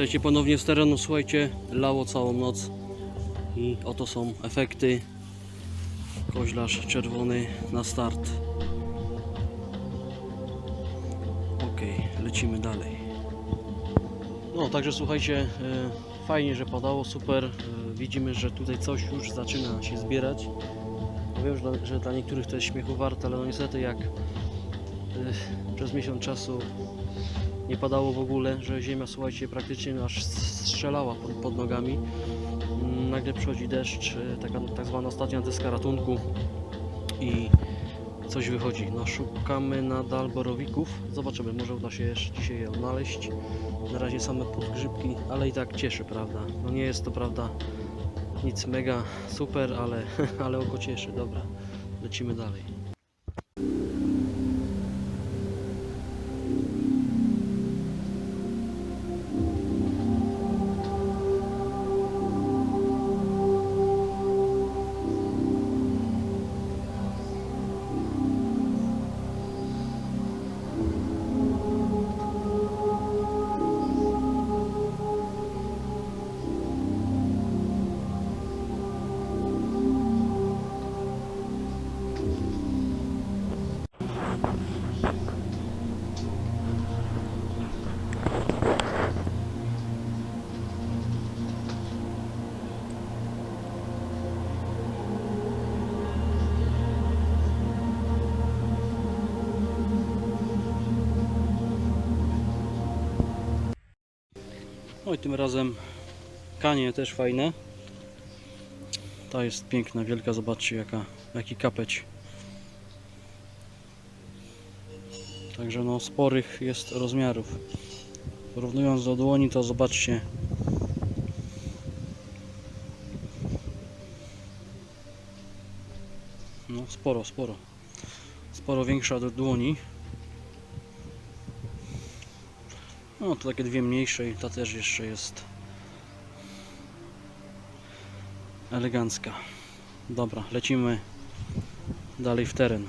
Witajcie ponownie z terenu. Słuchajcie, lało całą noc i oto są efekty. Koźlarz czerwony na start. Ok, lecimy dalej. No, także słuchajcie, e, fajnie, że padało, super. E, Widzimy, że tutaj coś już zaczyna się zbierać. Wiem, że dla, że dla niektórych to jest śmiechu warte, ale no niestety jak e, przez miesiąc czasu nie padało w ogóle, że ziemia, słuchajcie, praktycznie aż strzelała pod, pod nogami. Mm, Nagle przychodzi deszcz, e, taka tak zwana ostatnia deska ratunku i coś wychodzi. No szukamy nadal borowików. Zobaczymy, może uda się jeszcze dzisiaj je odnaleźć. Na razie same podgrzybki, ale i tak cieszy, prawda? No nie jest to, prawda, nic mega super, ale, ale oko cieszy. Dobra, lecimy dalej. No i tym razem kanie też fajne. Ta jest piękna, wielka, zobaczcie jaka, jaki kapeć. Także no sporych jest rozmiarów. Porównując do dłoni to zobaczcie. No sporo, sporo. Sporo większa od dłoni. No to takie dwie mniejsze i ta też jeszcze jest elegancka. Dobra, lecimy dalej w teren.